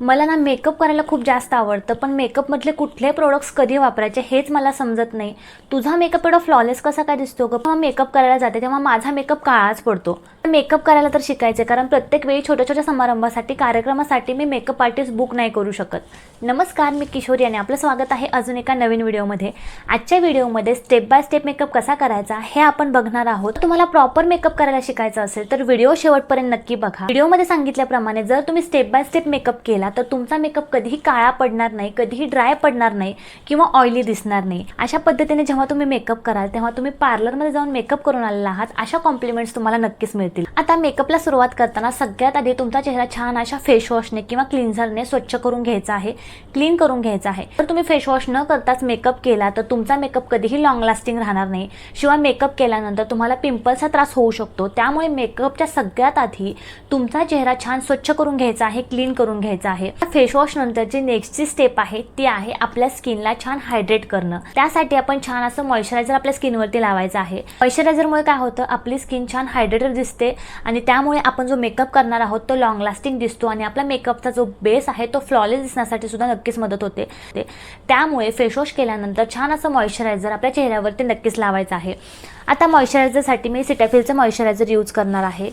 मला ना मेकअप करायला खूप जास्त आवडतं पण मेकअपमधले कुठले प्रोडक्ट्स कधी वापरायचे हेच मला समजत नाही. तुझा मेकअप एवढा फ्लॉलेस कसा काय दिसतो ग? जेव्हा मेकअप करायला जाते तेव्हा माझा मेकअप काळाच पडतो. मेकअप करायला तर शिकायचे कारण प्रत्येक वेळी छोट्या छोट्या समारंभासाठी कार्यक्रमासाठी मी मेकअप आर्टिस्ट बुक नाही करू शकत. नमस्कार मी किशोरी आणि आपलं स्वागत आहे अजून एका नवीन व्हिडिओमध्ये. आजच्या व्हिडिओमध्ये स्टेप बाय स्टेप मेकअप कसा करायचा हे आपण बघणार आहोत. तुम्हाला प्रॉपर मेकअप करायला शिकायचं असेल तर व्हिडिओ शेवटपर्यंत नक्की बघा. व्हिडिओमध्ये सांगितल्याप्रमाणे जर तुम्ही स्टेप बाय स्टेप मेकअप केला तर तुमचा मेकअप कधीही काळा पडणार नाही कधीही ड्राय पडणार नाही किंवा ऑइली दिसणार नाही. अशा पद्धतीने जेव्हा तुम्ही मेकअप कराल तेव्हा तुम्ही पार्लरमध्ये जाऊन मेकअप करून आलेला आहात अशा कॉम्प्लिमेंट्स तुम्हाला नक्कीच मिळतील. आता मेकअपला सुरुवात करताना सगळ्यात आधी तुमचा चेहरा छान अशा फेसवॉशने किंवा क्लिन्झरने स्वच्छ करून घ्यायचा आहे क्लीन करून घ्यायचा आहे. तर तुम्ही फेसवॉश न करताच मेकअप केला तर तुमचा मेकअप कधीही लॉंग लास्टिंग राहणार नाही. शिवाय मेकअप केल्यानंतर तुम्हाला पिंपल्सचा त्रास होऊ शकतो. त्यामुळे मेकअपच्या सगळ्यात आधी तुमचा चेहरा छान स्वच्छ करून घ्यायचा आहे क्लीन करून घ्यायचा आहे. आहे. फेसवॉश नंतरची नेक्स्टची स्टेप आहे ती आहे आपल्या स्किनला छान हायड्रेट करणं. त्यासाठी आपण छान असं मॉइश्चरायझर आपल्या स्किनवरती लावायचं आहे. मॉइश्चरायझरमुळे काय होतं? आपली स्किन छान हायड्रेटेड दिसते आणि त्यामुळे आपण जो मेकअप करणार आहोत तो लॉंग लास्टिंग दिसतो आणि आपला मेकअपचा जो बेस आहे तो फ्लॉलेस दिसण्यासाठी सुद्धा नक्कीच मदत होते. ते त्यामुळे फेसवॉश केल्यानंतर छान असं मॉइश्चरायझर आपल्या चेहऱ्यावरती नक्कीच लावायचं आहे. आता मॉइश्चरायझरसाठी मी सिटाफिलचं मॉइश्चरायझर यूज करणार आहे.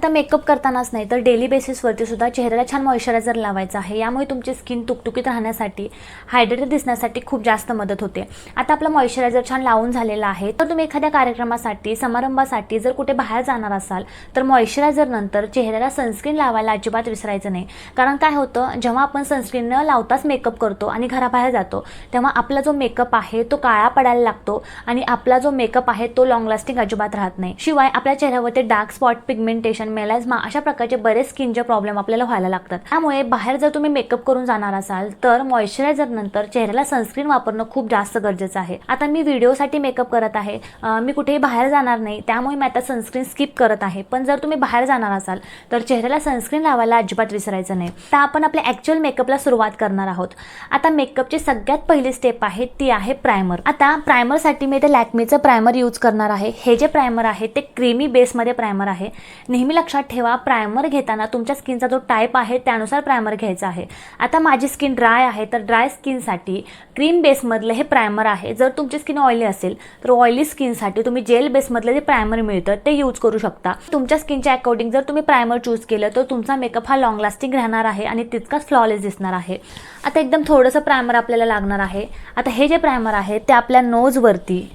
आता मेकअप करतानाच नाही तर डेली बेसिसवरती सुद्धा चेहऱ्याला छान मॉइश्चरायझर लावायचं आहे. यामुळे तुमची स्किन तुकतुकीत राहण्यासाठी हायड्रेटेड दिसण्यासाठी खूप जास्त मदत होते. आता आपला मॉइश्चरायझर छान लावून झालेला आहे. तर तुम्ही एखाद्या कार्यक्रमासाठी समारंभासाठी जर कुठे बाहेर जाणार असाल तर मॉइश्चरायझर नंतर चेहऱ्याला सनस्क्रीन लावायला अजिबात विसरायचं नाही. कारण काय होतं जेव्हा आपण सनस्क्रीन न लावताच मेकअप करतो आणि घराबाहेर जातो तेव्हा आपला जो मेकअप आहे तो काळा पडायला लागतो आणि आपला जो मेकअप आहे तो लॉंग लास्टिंग अजिबात राहत नाही. शिवाय आपल्या चेहऱ्यावरती डार्क स्पॉट पिगमेंटेशन मेलाझ्मा अशा प्रकारचे बरेच स्किनचे प्रॉब्लेम आपल्याला व्हायला लागतात. त्यामुळे बाहेर जर तुम्ही मेकअप करून जाणार असाल तर मॉइश्चरायझर नंतर चेहऱ्याला सनस्क्रीन वापरणं खूप जास्त गरजेचं आहे. आता मी व्हिडिओसाठी मेकअप करत आहे. मी कुठेही बाहेर जाणार नाही त्यामुळे मी आता सनस्क्रीन स्किप करत आहे. पण जर तुम्ही बाहेर जाणार असाल तर चेहऱ्याला सनस्क्रीन लावायला अजिबात विसरायचं नाही. तर आपण आपल्या ॲक्च्युअल मेकअपला सुरुवात करणार आहोत. आता मेकअपची सगळ्यात पहिली स्टेप आहे ती आहे प्रायमर आता प्रायमरसाठी मी ते लॅकमीचं प्रायमर यूज करणार आहे. हे जे प्रायमर आहे ते क्रीमी बेसमध्ये प्रायमर आहे. नेहमी लक्षात ठेवा प्रायमर घेताना तुमच्या स्किनचा जो टाईप आहे त्यानुसार प्रायमर घ्यायचा आहे. आता माझी स्किन ड्राय आहे तर ड्राय स्किनसाठी क्रीम बेसमधलं हे प्रायमर आहे. जर तुमची स्किन ऑइली असेल तर ऑइली स्किनसाठी तुम्ही जेल बेसमधलं जे प्रायमर मिळतं ते यूज करू शकता. तुमच्या स्किनच्या अकॉर्डिंग जर तुम्ही प्रायमर चूज केलं तर तुमचा मेकअप हा लॉंग लास्टिंग राहणार आहे आणि तितकाच फ्लॉलेस दिसणार आहे. आता एकदम थोडंसं प्रायमर आपल्याला लागणार आहे. आता हे जे प्रायमर आहे ते आपल्या नोजवरती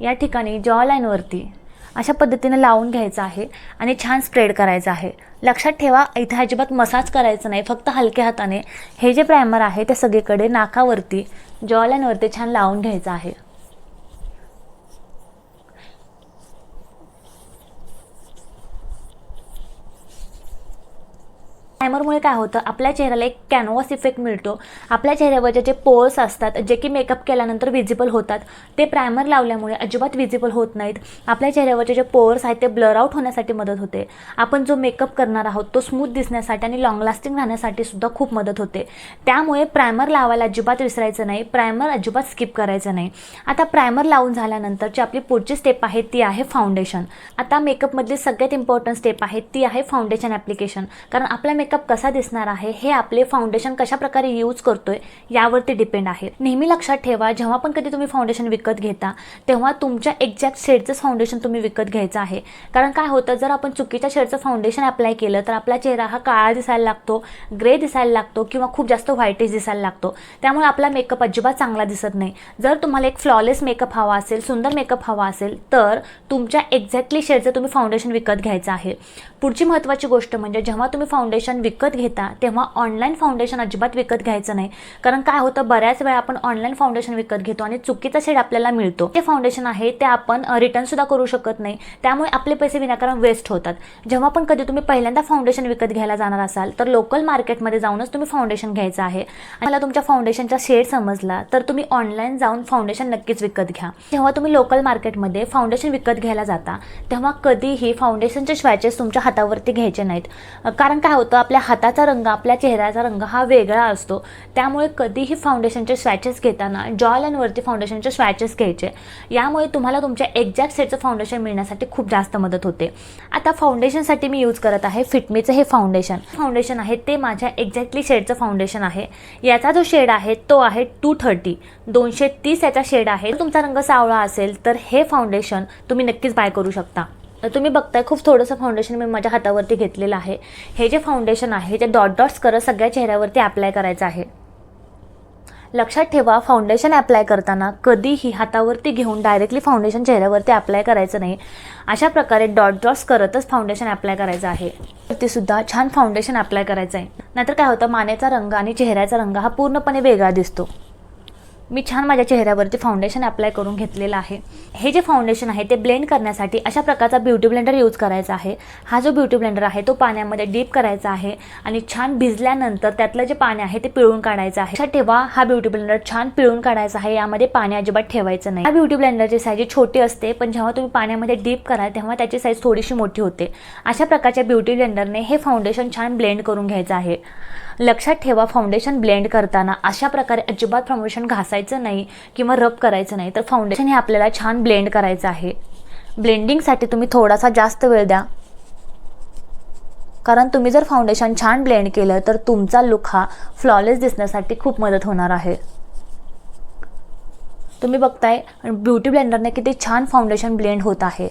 या ठिकाणी जॉ लाईनवरती अशा पद्धतीने लावून घ्यायचं आहे आणि छान स्प्रेड करायचं आहे. लक्षात ठेवा इथे अजिबात मसाज करायचं नाही फक्त हलक्या हाताने. हे जे प्रायमर आहे ते सगळीकडे नाकावरती जॉलाईनवरती छान लावून घ्यायचं आहे. प्रायमरमुळे काय होतं आपल्या चेहऱ्याला एक कॅनव्हास इफेक्ट मिळतो. आपल्या चेहऱ्यावरचे जे पोर्स असतात जे की मेकअप केल्यानंतर विजिबल होतात ते प्रायमर लावल्यामुळे अजिबात विजिबल होत नाहीत. आपल्या चेहऱ्यावरचे जे पोर्स आहेत ते ब्लर आउट होण्यासाठी मदत होते. आपण जो मेकअप करणार आहोत तो स्मूथ दिसण्यासाठी आणि लॉंग लास्टिंग राहण्यासाठी सुद्धा खूप मदत होते. त्यामुळे प्रायमर लावायला अजिबात विसरायचं नाही प्रायमर अजिबात स्किप करायचं नाही. आता प्रायमर लावून झाल्यानंतरची आपली पुढची स्टेप आहे ती आहे फाउंडेशन आता मेकअपमधली सगळ्यात इम्पॉर्टंट स्टेप आहे ती आहे फाउंडेशन ॲप्लिकेशन कारण आपला मेकअप कसा दिसणार आहे हे आपले फाउंडेशन कशा प्रकारे यूज करतोय यावरती डिपेंड आहे. नेहमी लक्षात ठेवा जेव्हा पण कधी तुम्ही फाउंडेशन विकत घेता तेव्हा तुमच्या एक्झॅक्ट शेडचंच फाउंडेशन तुम्ही विकत घ्यायचं आहे. कारण काय होतं जर आपण चुकीच्या शेडचं फाउंडेशन अप्लाय केलं तर आपला चेहरा हा काळा दिसायला लागतो ग्रे दिसायला लागतो किंवा खूप जास्त व्हाईटिश दिसायला लागतो. त्यामुळे आपला मेकअप अजिबात चांगला दिसत नाही. जर तुम्हाला एक फ्लॉलेस मेकअप हवा असेल सुंदर मेकअप हवा असेल तर तुमच्या एक्झॅक्टली शेडचं तुम्ही फाउंडेशन विकत घ्यायचं आहे. पुढची महत्त्वाची गोष्ट म्हणजे जेव्हा तुम्ही फाउंडेशन विकत घेता तेव्हा ऑनलाईन फाउंडेशन अजिबात विकत घ्यायचं नाही. कारण काय होतं बऱ्याच वेळा आपण ऑनलाईन फाउंडेशन विकत घेतो आणि चुकीचा शेड आपल्याला मिळतो. ते फाउंडेशन आहे ते आपण रिटर्न सुद्धा करू शकत नाही. त्यामुळे आपले पैसे विनाकारण वेस्ट होतात. जेव्हा पण कधी तुम्ही पहिल्यांदा फाउंडेशन विकत घ्यायला जाणार असाल तर लोकल मार्केटमध्ये जाऊनच तुम्ही फाउंडेशन घ्यायचं आहे. आणि मला तुमच्या फाउंडेशनचा शेड समजला तर तुम्ही ऑनलाईन जाऊन फाउंडेशन नक्कीच विकत घ्या. जेव्हा तुम्ही लोकल मार्केटमध्ये फाउंडेशन विकत घ्यायला जाता तेव्हा कधीही फाउंडेशनचे स्वॅचेस तुमच्या हातावरती घ्यायचे नाहीत. कारण काय होतं आपल्या हाताचा रंग आपल्या चेहऱ्याचा रंग हा वेगळा असतो. त्यामुळे कधीही फाउंडेशनचे स्वॅचेस घेताना जॉ लाईनवरती फाउंडेशनचे स्वॅचेस घ्यायचे. यामुळे तुम्हाला तुमच्या एक्झॅक्ट सेटचं फाउंडेशन मिळण्यासाठी खूप जास्त मदत होते. आता फाउंडेशनसाठी मी यूज करत आहे फिटमीचं हे फाउंडेशन फाउंडेशन आहे ते माझ्या एक्झॅक्टली शेडचं फाउंडेशन आहे. याचा जो शेड आहे तो आहे टू थर्टी दोनशे तीस याचा शेड आहे. तुमचा रंग सावळा असेल तर हे फाउंडेशन तुम्ही नक्कीच बाय करू शकता. तुम्ही बघताय खूप थोडंसं फाउंडेशन मी माझ्या हातावरती घेतलेलं आहे. हे जे फाउंडेशन आहे ते डॉट डॉट्स करत सगळ्या चेहऱ्यावरती अप्लाय करायचं आहे. लक्षात ठेवा फाउंडेशन अप्लाय करताना कधीही हातावरती घेऊन डायरेक्टली फाउंडेशन चेहऱ्यावरती अप्लाय करायचं नाही. अशा प्रकारे डॉट डॉट्स करतच फाउंडेशन अप्लाय करायचं आहे. ते सुद्धा छान फाउंडेशन अप्लाय करायचं आहे नाहीतर काय होतं मानेचा रंग आणि चेहऱ्याचा रंग हा पूर्णपणे वेगळा दिसतो. मी छान माझ्या चेहऱ्यावरती फाउंडेशन अप्लाय करून घेतलेलं आहे. हे जे फाउंडेशन आहे ते ब्लेंड करण्यासाठी अशा प्रकारचा ब्युटी ब्लेंडर यूज करायचा आहे. हा जो ब्युटी ब्लेंडर आहे तो पाण्यामध्ये डीप करायचा आहे आणि छान भिजल्यानंतर त्यातलं जे पाणी आहे ते पिळून काढायचं आहे. लक्षात ठेवा हा ब्युटी ब्लेंडर छान पिळून काढायचा आहे यामध्ये पाणी अजिबात ठेवायचं नाही. हा ब्युटी ब्लेंडरची साईज छोटी असते पण जेव्हा तुम्ही पाण्यामध्ये डीप कराल तेव्हा त्याची साईज थोडीशी मोठी होते. अशा प्रकारच्या ब्युटी ब्लेंडरने हे फाउंडेशन छान ब्लेंड करून घ्यायचं आहे. लक्षात ठेवा फाउंडेशन ब्लेंड करताना. अशा प्रकारे अजिबात फाउंडेशन घासायचं नाही किंवा रब करायचं नाही. तर फाउंडेशन हे आपल्याला छान ब्लेंड करायचं आहे. ब्लेंडिंगसाठी तुम्ही थोडासा जास्त वेळ द्या. कारण तुम्ही जर फाउंडेशन छान ब्लेंड केलं तर तुमचा लुक हा फ्लॉलेस दिसण्यासाठी खूप मदत होणार आहे. तुम्ही बघताय ब्युटी ब्लेंडरने किती छान फाउंडेशन ब्लेंड होत आहे.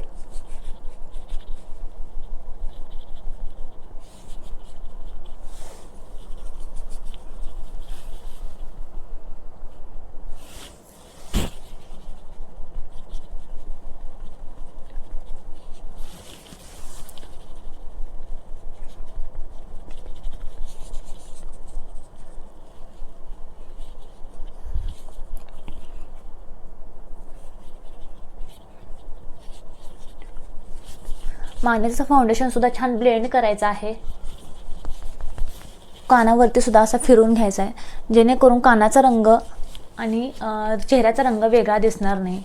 मानेचं फाउंडेशन सुद्धा छान ब्लेंड करायचं आहे. कानावरती सुद्धा असं फिरून घ्यायचं आहे. जेणेकरून कानाचा रंग आणि चेहऱ्याचा रंग वेगळा दिसणार नाही.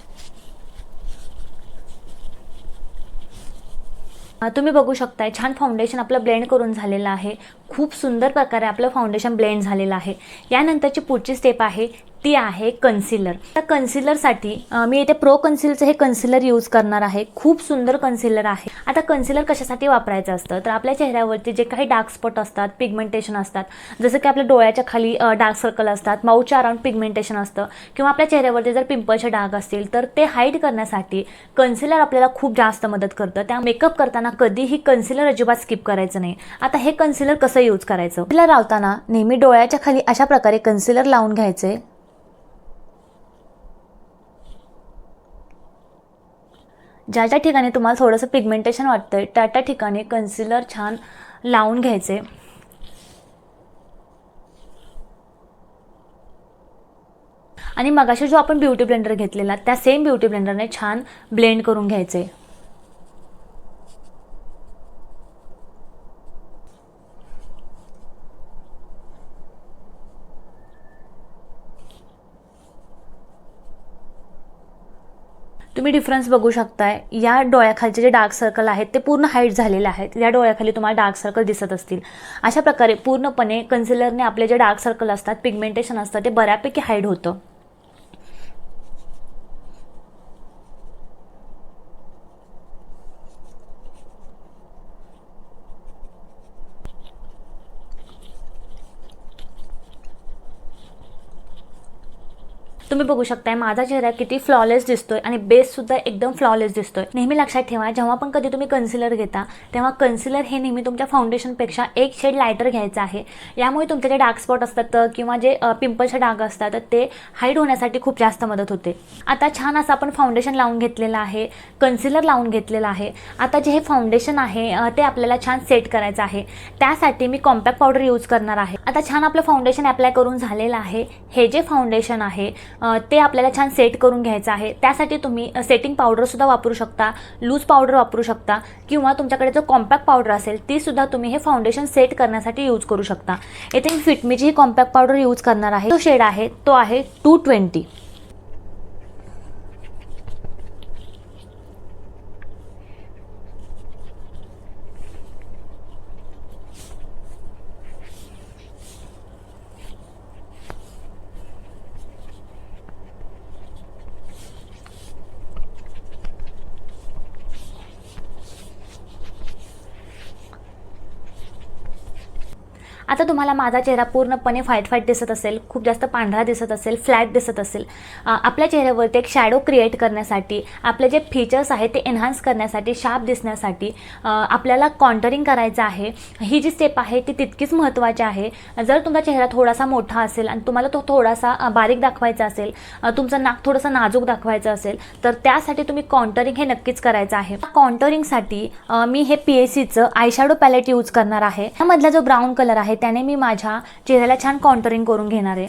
तुम्ही बघू शकताय छान फाउंडेशन आपलं ब्लेंड करून झालेलं आहे. खूप सुंदर प्रकारे आपलं फाउंडेशन ब्लेंड झालेलं आहे. यानंतरची पुढची स्टेप आहे ती आहे कन्सिलर त्या कन्सिलरसाठी मी इथे प्रो कन्सिलचं हे कन्सिलर यूज करणार आहे. खूप सुंदर कन्सिलर आहे. आता कन्सिलर कशासाठी वापरायचं असतं? तर आपल्या चेहऱ्यावरती जे काही डार्क स्पॉट असतात पिगमेंटेशन असतात जसं की आपल्या डोळ्याच्या खाली डार्क सर्कल असतात माऊच्या अराउंड पिगमेंटेशन असतं किंवा आपल्या चेहऱ्यावरती जर पिंपलचे डाग असतील तर ते हाईड करण्यासाठी कन्सिलर आपल्याला खूप जास्त मदत करतं. त्या मेकअप करताना कधीही कन्सिलर अजिबात स्किप करायचं नाही. आता हे कन्सिलर कसं यूज करायचं. तिला लावताना नेहमी डोळ्याच्या खाली अशा प्रकारे कन्सिलर लावून घ्यायचे. ज्या ज्या ठिकाणी तुम्हाला थोडंसं पिगमेंटेशन वाटतंय त्या त्या ठिकाणी कन्सिलर छान लावून घ्यायचे. आणि मगाशी जो आपण ब्युटी ब्लेंडर घेतलेला त्या सेम ब्युटी ब्लेंडरने छान ब्लेंड करून घ्यायचे. तुम्ही डिफरन्स बघू शकताय. या डोळ्याखालचे जे डार्क सर्कल आहेत ते पूर्ण हाईट झालेले आहेत. या डोळ्याखाली तुम्हाला डार्क सर्कल दिसत असतील. अशा प्रकारे पूर्णपणे कन्सिलरने आपले जे डार्क सर्कल असतात पिगमेंटेशन असतं ते बऱ्यापैकी हाईड होतं. तुम्ही बघू शकताय माझा चेहरा किती फ्लॉलेस दिसतोय आणि बेस सुद्धा एकदम फ्लॉलेस दिसतोय. नेहमी लक्षात ठेवा जेव्हा पण कधी तुम्ही कन्सिलर घेता तेव्हा कन्सिलर हे नेहमी तुमच्या फाउंडेशनपेक्षा एक शेड लायटर घ्यायचं आहे. यामुळे तुमचे जे डार्क स्पॉट असतात किंवा जे पिंपलचे डाग असतात तर ते हाईड होण्यासाठी खूप जास्त मदत होते. आता छान असं आपण फाउंडेशन लावून घेतलेलं आहे कन्सिलर लावून घेतलेलं आहे. आता जे हे फाउंडेशन आहे ते आपल्याला छान सेट करायचं आहे. त्यासाठी मी कॉम्पॅक्ट पावडर यूज करणार आहे. आता छान आपलं फाउंडेशन अप्लाय करून झालेलं आहे. हे जे फाउंडेशन आहे ते आपल्याला छान सेट करून घ्यायचं आहे. त्यासाठी तुम्ही सेटिंग पावडरसुद्धा वापरू शकता लूज पावडर वापरू शकता किंवा तुमच्याकडे जो कॉम्पॅक्ट पावडर असेल तीसुद्धा तुम्ही हे फाउंडेशन सेट करण्यासाठी यूज करू शकता. येथे मी फिटमीची ही कॉम्पॅक्ट पावडर यूज करणार आहे. तो शेड आहे तो आहे टू ट्वेंटी आता तुम्हाला माझा चेहरा पूर्णपणे फाईट फाईट दिसत असेल खूप जास्त पांढरा दिसत असेल फ्लॅट दिसत असेल. आपल्या चेहऱ्यावरती एक शॅडो क्रिएट करण्यासाठी आपले जे फीचर्स आहेत ते एन्हान्स करण्यासाठी शार्प दिसण्यासाठी आपल्याला कॉन्टरिंग करायचं आहे. ही जी स्टेप आहे ती तितकीच महत्त्वाची आहे. जर तुमचा चेहरा थोडासा मोठा असेल आणि तुम्हाला तो थोडासा बारीक दाखवायचा असेल तुमचं नाक थोडंसं नाजूक दाखवायचं असेल तर त्यासाठी तुम्ही कॉन्टरिंग हे नक्कीच करायचं आहे. कॉन्टरिंगसाठी मी हे पी एस सीचं आयशॅडो पॅलेट यूज करणार आहे. त्यामधला जो ब्राऊन कलर आहे त्याने मी माझ्या चेहऱ्याला छान कॉन्टरिंग करून घेणार आहे.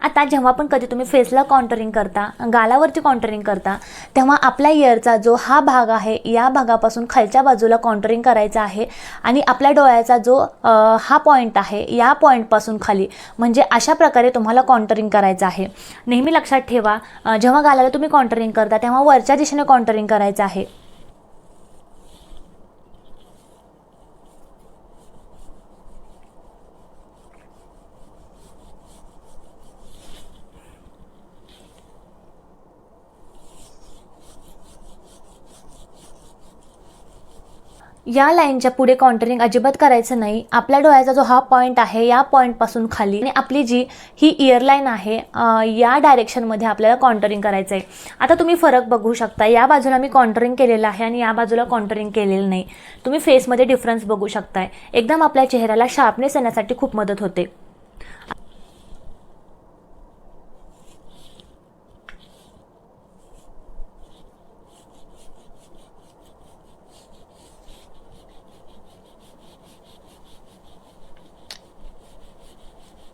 आता जेव्हा पण कधी तुम्ही फेसला कॉन्टरिंग करता गालावरती कॉन्टरिंग करता तेव्हा आपल्या इयरचा जो हा भाग आहे या भागापासून खालच्या बाजूला कॉन्टरिंग करायचा आहे आणि आपल्या डोळ्याचा जो आ, हा पॉईंट आहे या पॉईंटपासून खाली म्हणजे अशा प्रकारे तुम्हाला कॉन्टरिंग करायचं आहे. नेहमी लक्षात ठेवा जेव्हा गालाला तुम्ही कॉन्टरिंग करता तेव्हा वरच्या दिशेने कॉन्टरिंग करायचं आहे. या लाईनच्या पुढे कॉन्टरिंग अजिबात करायचं नाही. आपल्या डोळ्याचा जो हा पॉईंट आहे या पॉईंटपासून खाली. आणि आपली जी ही इयरलाईन आहे या डायरेक्शनमध्ये आपल्याला कॉन्टरिंग करायचं आहे आता तुम्ही फरक बघू शकता. या बाजूला मी कॉन्टरिंग केलेलं आहे आणि या बाजूला कॉन्टरिंग केलेलं नाही. तुम्ही फेसमध्ये डिफरन्स बघू शकताय. एकदम आपल्या चेहऱ्याला शार्पनेस येण्यासाठी खूप मदत होते.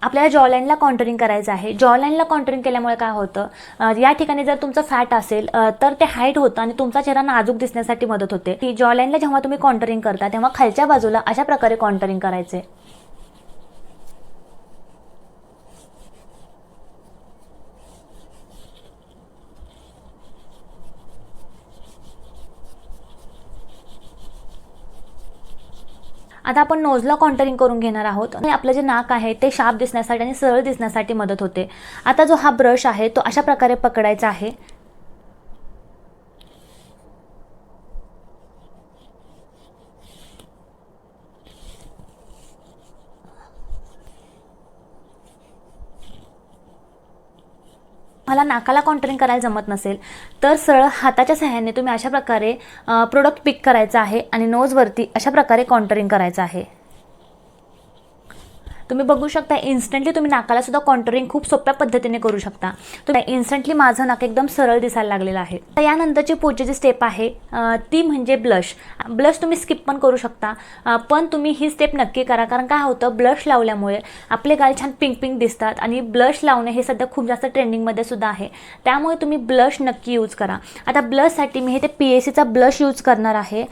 आपल्याला जॉलाईनला कॉन्टरिंग करायचं आहे. जॉलाईनला कॉन्टरिंग केल्यामुळे काय होतं? या ठिकाणी जर तुमचं फॅट असेल तर ते हाईट होतं आणि तुमचा चेहरा नाजूक दिसण्यासाठी मदत होते. की जॉलाईनला जेव्हा तुम्ही कॉन्टरिंग करता तेव्हा खालच्या बाजूला अशा प्रकारे कॉन्टरिंग करायचे. आता आपण नोजला कॉन्टरिंग करून घेणार आहोत. आणि आपलं जे नाक आहे ते शार्प दिसण्यासाठी आणि सरळ दिसण्यासाठी मदत होते. आता जो हा ब्रश आहे तो अशा प्रकारे पकडायचा आहे. मला नाकाला कॉन्टरिंग करायला जमत नसेल तर सरळ हाताच्या सहाय्याने तुम्ही अशा प्रकारे प्रोडक्ट पिक करायचं आहे आणि नोजवरती अशा प्रकारे कॉन्टरिंग करायचं आहे. तुम्ही बघू शकता इन्स्टंटली तुम्ही नाकाला सुद्धा कॉन्टरिंग खूप सोप्या पद्धतीने करू शकता. तुम्ही इन्स्टंटली माझं नाक एकदम सरळ दिसायला लागलेलं आहे. तर यानंतरची पुढची जी स्टेप आहे ती म्हणजे ब्लश ब्लश तुम्ही स्किप पण करू शकता. पण तुम्ही ही स्टेप नक्की करा. कारण काय होतं ब्लश लावल्यामुळे आपले गाल छान पिंक पिंक दिसतात आणि ब्लश लावणे हे सध्या खूप जास्त ट्रेंडिंगमध्ये सुद्धा आहे. त्यामुळे तुम्ही ब्लश नक्की यूज करा. आता ब्लशसाठी मी हे ते पी एस सीचा ब्लश यूज करणार आहे.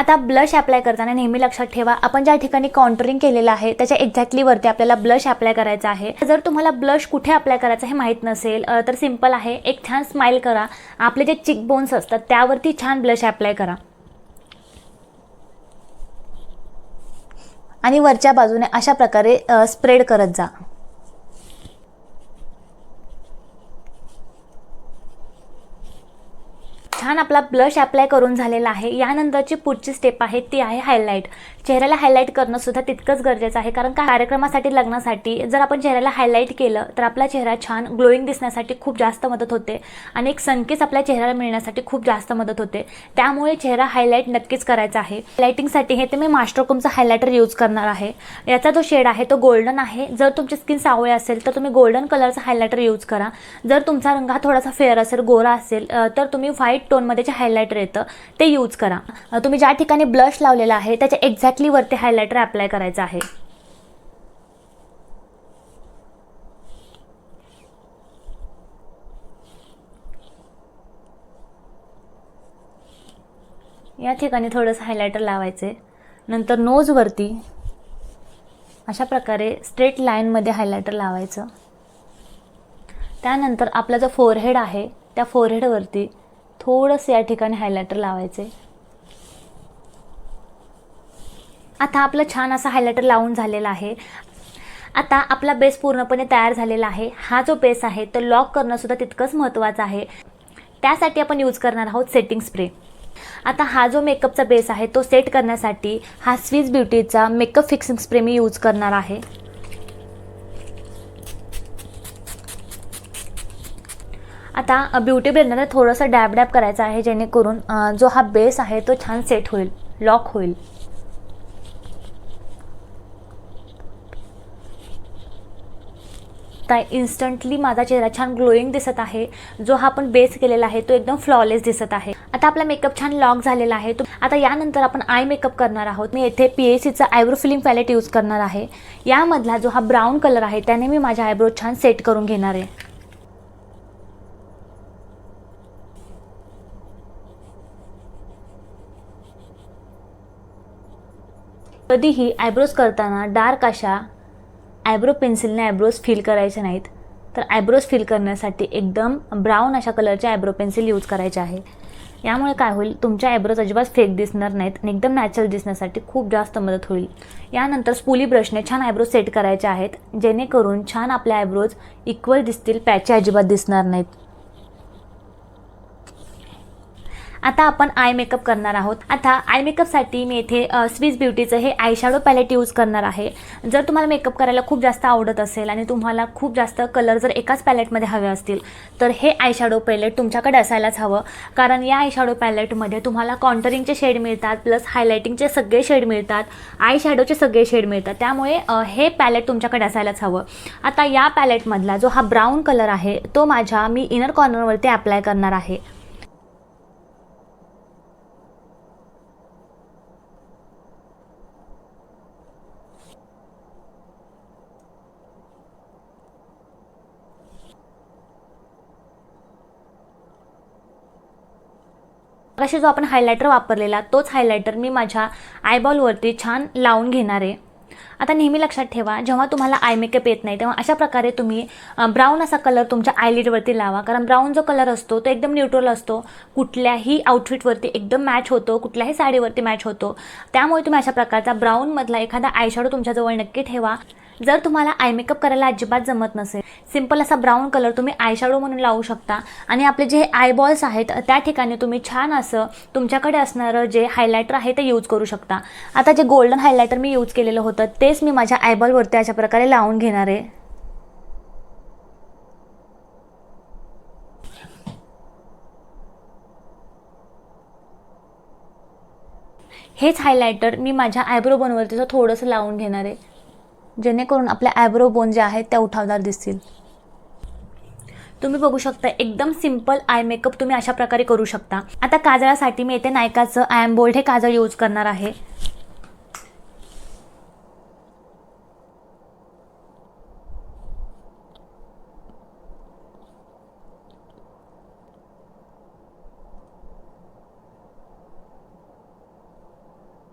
आता ब्लश अप्लाय करताना नेहमी लक्षात ठेवा आपण ज्या ठिकाणी कॉन्टरिंग केलेलं आहे त्याच्या एक्झॅक्टली वरती आपल्याला ब्लश अप्लाय करायचा आहे. जर तुम्हाला ब्लश कुठे अप्लाय करायचं हे माहीत नसेल तर सिंपल आहे एक छान स्माईल करा. आपले जे चिक बोन्स असतात त्यावरती छान ब्लश अप्लाय करा. आणि वरच्या बाजूने अशा प्रकारे स्प्रेड करत जा. छान आपला ब्लश अप्लाय करून झालेला आहे. यानंतरची पुढची स्टेप आहे ती आहे हायलाईट चेहऱ्याला हायलाईट करणं सुद्धा तितकंच गरजेचं आहे. कारण का कार्यक्रमासाठी लग्नासाठी जर आपण चेहऱ्याला हायलाईट केलं तर आपला चेहरा छान ग्लोईंग दिसण्यासाठी खूप जास्त मदत होते. आणि एक सनकेस आपल्या चेहऱ्याला मिळण्यासाठी खूप जास्त मदत होते. त्यामुळे चेहरा हायलाईट नक्कीच करायचा आहे. हायलायटिंगसाठी हे ते मी मास्टरकोमचा हायलायटर यूज करणार आहे. याचा जो शेड आहे तो गोल्डन आहे. जर तुमची स्किन सावळी असेल तर तुम्ही गोल्डन कलरचा हायलायटर यूज करा. जर तुमचा रंग हा थोडासा फेअर असेल गोरा असेल तर तुम्ही व्हाईट टोनमध्ये जे हायलायटर येतं ते यूज करा. तुम्ही ज्या ठिकाणी ब्लश लावलेला आहे त्याच्या एक्झॅक्टली वरती हायलायटर अप्लाय करायचं आहे. या ठिकाणी थोडंसं हायलायटर लावायचे. नंतर नोजवरती अशा प्रकारे स्ट्रेट लाईनमध्ये हायलायटर लावायचं. त्यानंतर आपला जो फोरहेड आहे त्या फोरहेडवरती थोडंसं या ठिकाणी हायलायटर लावायचे. आता आपलं छान असं हायलायटर लावून झालेलं आहे. आता आपला बेस पूर्णपणे तयार झालेला आहे. हा जो बेस आहे तो लॉक करणंसुद्धा तितकंच महत्त्वाचं आहे. त्यासाठी आपण यूज करणार आहोत सेटिंग स्प्रे आता हा जो मेकअपचा बेस आहे तो सेट करण्यासाठी हा स्विस ब्युटीचा मेकअप फिक्सिंग स्प्रे मी यूज करणार आहे. आता ब्युटी ब्लेंडरने थोडंसं डॅब डॅब करायचं आहे जेणेकरून जो हा बेस आहे तो छान सेट होईल लॉक होईल. आता इन्स्टंटली माझा चेहरा छान ग्लोईंग दिसत आहे. जो हा आपण बेस केलेला आहे तो एकदम फ्लॉलेस दिसत आहे. आता आपला मेकअप छान लॉक झालेला आहे. तो आता यानंतर आपण आय मेकअप करणार आहोत. मी येथे पी ए सीचा आयब्रो फिलिंग पॅलेट यूज करणार आहे. यामधला जो हा ब्राऊन कलर आहे त्याने मी माझ्या आयब्रो छान सेट करून घेणार आहे. कधीही आयब्रोज करताना डार्क अशा आयब्रो पेन्सिलने आयब्रोज फील करायचे नाहीत. तर आयब्रोज फील करण्यासाठी एकदम ब्राऊन अशा कलरचे आयब्रो पेन्सिल यूज करायचे आहे. यामुळे काय होईल? तुमच्या आयब्रोज अजिबात फेक दिसणार नाहीत आणि एकदम नॅचरल दिसण्यासाठी खूप जास्त मदत होईल. यानंतर स्पुली ब्रशने छान आयब्रोज सेट करायचे आहेत जेणेकरून छान आपले आयब्रोज इक्वल दिसतील पॅचे अजिबात दिसणार नाहीत. आता आपण आय मेकअप करणार आहोत. आता आय मेकअपसाठी मी येथे स्विस ब्युटीचं हे आय शॅडो पॅलेट यूज करणार आहे. जर तुम्हाला मेकअप करायला खूप जास्त आवडत असेल आणि तुम्हाला खूप जास्त कलर जर एकाच पॅलेटमध्ये हवे असतील तर हे आय शॅडो पॅलेट तुमच्याकडे असायलाच हवं. कारण या आय शॅडो पॅलेटमध्ये तुम्हाला कॉन्टरिंगचे शेड मिळतात प्लस हायलायटिंगचे सगळे शेड मिळतात आय शॅडोचे सगळे शेड मिळतात. त्यामुळे हे पॅलेट तुमच्याकडे असायलाच हवं. आता या पॅलेटमधला जो हा ब्राऊन कलर आहे तो माझ्या मी इनर कॉर्नरवरती अप्लाय करणार आहे. असे जो आपण हायलायटर वापरलेला तोच हायलायटर मी माझ्या आयबॉलवरती छान लावून घेणार आहे. आता नेहमी लक्षात ठेवा जेव्हा तुम्हाला आय मेकअप येत नाही तेव्हा अशा प्रकारे तुम्ही ब्राऊन असा कलर तुमच्या आयलिडवरती लावा. कारण ब्राऊन जो कलर असतो तो एकदम न्यूट्रल असतो. कुठल्याही आउटफिटवरती एकदम मॅच होतो कुठल्याही साडीवरती मॅच होतो. त्यामुळे तुम्ही अशा प्रकारचा ब्राऊनमधला एखादा आयशॅडो तुमच्याजवळ नक्की ठेवा. जर तुम्हाला आय मेकअप करायला अजिबात जमत नसेल सिंपल असा ब्राऊन कलर तुम्ही आयशॅडो म्हणून लावू शकता. आणि आपले जे आयबॉल्स आहेत त्या ठिकाणी तुम्ही छान असं तुमच्याकडे असणारं जे हायलायटर आहे ते यूज करू शकता. आता जे गोल्डन हायलायटर मी यूज केलेलं होतं ते तेच मी माझ्या आयबॉलवरती अशा प्रकारे लावून घेणार आहे. हेच हायलायटर मी माझ्या आयब्रो बोनवरती थोडंसं लावून घेणार आहे. जेणेकरून आपल्या आयब्रो बोन जे आहेत त्या उठावदार दिसतील. तुम्ही बघू शकता एकदम सिंपल आय मेकअप तुम्ही अशा प्रकारे करू शकता. आता काजळासाठी मी येथे नायकाचं आय एम बोल्ड हे काजळ यूज करणार आहे.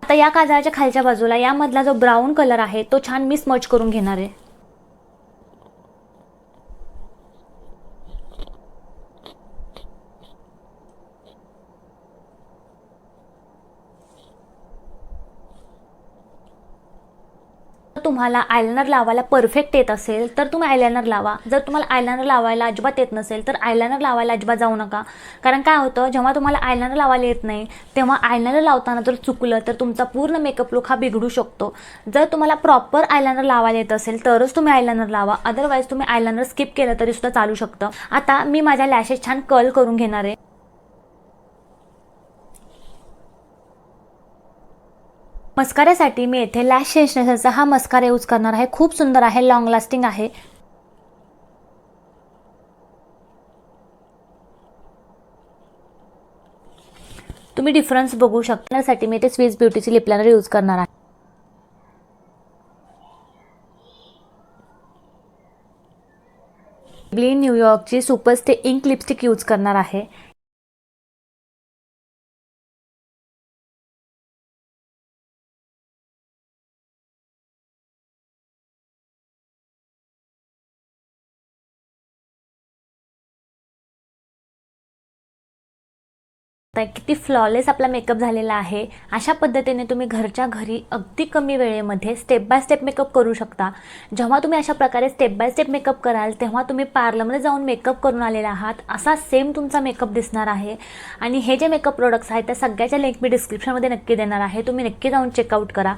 आता या काजळाच्या खालच्या बाजूला यामधला जो ब्राऊन कलर आहे तो छान मी स्मच करून घेणार आहे जर तुम्हाला आयलनर लावायला परफेक्ट येत असेल तर तुम्ही आयलाइनर लावा. जर तुम्हाला आयलनर लावायला अजिबात येत नसेल तर आयलनर लावायला अजिबात जाऊ नका. कारण काय होतं जेव्हा तुम्हाला आयलनर लावायला येत नाही तेव्हा आयलनर लावताना जर चुकलं तर तुमचा पूर्ण मेकअप लुक हा बिघडू शकतो. जर तुम्हाला प्रॉपर आयलनर लावायला येत असेल तरच तुम्ही आयलनर लावा. अदरवाईज तुम्ही आयलनर स्किप केलं तरी सुद्धा चालू शकतं. आता मी माझ्या लॅशेस छान कर्ल करून घेणार आहे. मस्काऱ्यासाठी मी येथे लॅश शेषनेसरचा हा मस्कारा यूज करणार आहे. खूप सुंदर आहे लॉंग लास्टिंग आहे. तुम्ही डिफरन्स बघू शकता. त्यासाठी मी ते स्विस ब्युटीची लिपलायनर यूज करणार आहे. ब्ली न्यूयॉर्कची सुपरस्टे इंक लिपस्टिक यूज करणार आहे. शकता किती फ्लॉलेस आपला मेकअप झालेला आहे? अशा पद्धतीने तुम्ही घरच्या घरी अगदी कमी वेळेमध्ये स्टेप बाय स्टेप मेकअप करू शकता. जेव्हा तुम्ही अशा प्रकारे स्टेप बाय स्टेप मेकअप कराल तेव्हा तुम्ही पार्लरमध्ये जाऊन मेकअप करून आलेला आहात. असा सेम तुमचा मेकअप दिसणार आहे. आणि हे जे मेकअप प्रोडक्ट्स आहेत त्या सगळ्याच्या लिंक मी डिस्क्रिप्शनमध्ये नक्की देणार आहे. तुम्ही नक्की जाऊन चेकआउट करा.